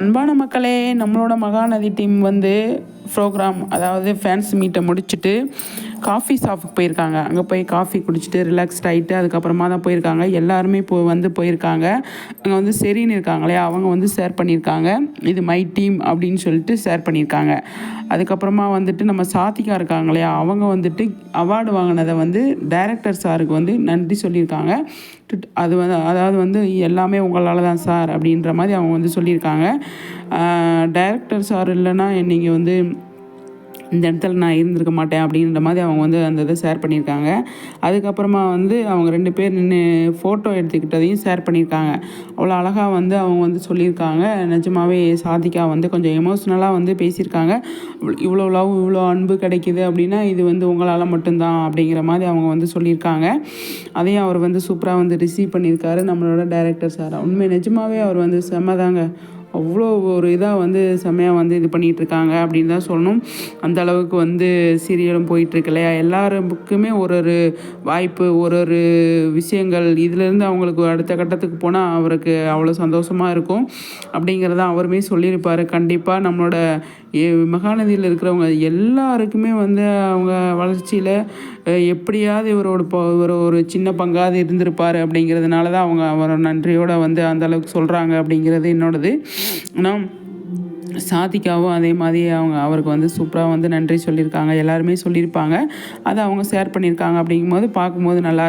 அன்பான மக்களே நம்மளோட மகாநதி டீம் வந்து ப்ரோக்ராம் அதாவது ஃபேன்ஸ் மீட்டை முடிச்சுட்டு காஃபி ஷாப்புக்கு போயிருக்காங்க. அங்கே போய் காஃபி குடிச்சிட்டு ரிலாக்ஸ்ட் ஆகிட்டு அதுக்கப்புறமா தான் போயிருக்காங்க. எல்லாருமே இப்போ வந்து போயிருக்காங்க. அங்கே வந்து சரின்னு இருக்காங்களே அவங்க வந்து ஷேர் பண்ணியிருக்காங்க. இது மை டீம் அப்படின்னு சொல்லிட்டு ஷேர் பண்ணியிருக்காங்க. அதுக்கப்புறமா வந்துட்டு நம்ம சாத்திகா இருக்காங்க இல்லையா? அவங்க வந்துட்டு அவார்டு வாங்கினதை வந்து டைரக்டர் சாருக்கு வந்து நன்றி சொல்லியிருக்காங்க. அது வந்து அதாவது வந்து எல்லாமே உங்களால் தான் சார் அப்படின்ற மாதிரி அவங்க வந்து சொல்லியிருக்காங்க. டைரக்டர் சார் இல்லைன்னா நீங்கள் வந்து இந்த இடத்துல நான் இருந்திருக்க மாட்டேன் அப்படின்ற மாதிரி அவங்க வந்து அந்த இதை ஷேர் பண்ணியிருக்காங்க. அதுக்கப்புறமா வந்து அவங்க ரெண்டு பேர் நின்று ஃபோட்டோ எடுத்துக்கிட்டதையும் ஷேர் பண்ணியிருக்காங்க. அவ்வளோ அழகாக வந்து அவங்க வந்து சொல்லியிருக்காங்க. நிஜமாவே சாதிக்கா வந்து கொஞ்சம் எமோஷ்னலாக வந்து பேசியிருக்காங்க. இவ்வளோ- இவ்வளோ லவ் இவ்வளோ அன்பு கிடைக்குது அப்படின்னா இது வந்து உங்களால் மட்டும்தான் அப்படிங்கிற மாதிரி அவங்க வந்து சொல்லியிருக்காங்க. அதையும் அவர் வந்து சூப்பராக வந்து ரிசீவ் பண்ணியிருக்காரு நம்மளோட டைரக்டர் சார் உண்மை நிஜமாவே அவர் வந்து செம்மதாங்க அவ்வளோ ஒரு இதாக வந்து செம்மையாக வந்து இது பண்ணிகிட்ருக்காங்க அப்படின்னு தான் சொல்லணும். அந்த அளவுக்கு வந்து சீரியலும் போயிட்டுருக்கு இல்லையா எல்லாருக்குமே ஒரு ஒரு வாய்ப்பு ஒரு ஒரு விஷயங்கள். இதுலேருந்து அவங்களுக்கு அடுத்த கட்டத்துக்கு போனால் அவருக்கு அவ்வளோ சந்தோஷமாக இருக்கும். அப்படிங்கிறத அவருமே சொல்லியிருப்பார். கண்டிப்பாக நம்மளோட மகாநதியில் இருக்கிறவங்க எல்லாருக்குமே வந்து அவங்க வளர்ச்சியில் எப்படியாவது இவரோட ப இவர் ஒரு சின்ன பங்காவது இருந்திருப்பார் அப்படிங்கிறதுனால தான் அவங்க அவரை நன்றியோடு வந்து அந்த அளவுக்கு சொல்கிறாங்க அப்படிங்கிறது என்னோடது. ஆனால் சாதிக்காவும் அதே மாதிரி அவங்க அவருக்கு வந்து சூப்பராக வந்து நன்றி சொல்லியிருக்காங்க. எல்லாருமே சொல்லியிருப்பாங்க. அதை அவங்க ஷேர் பண்ணியிருக்காங்க அப்படிங்கும்போது பார்க்கும்போது நல்லா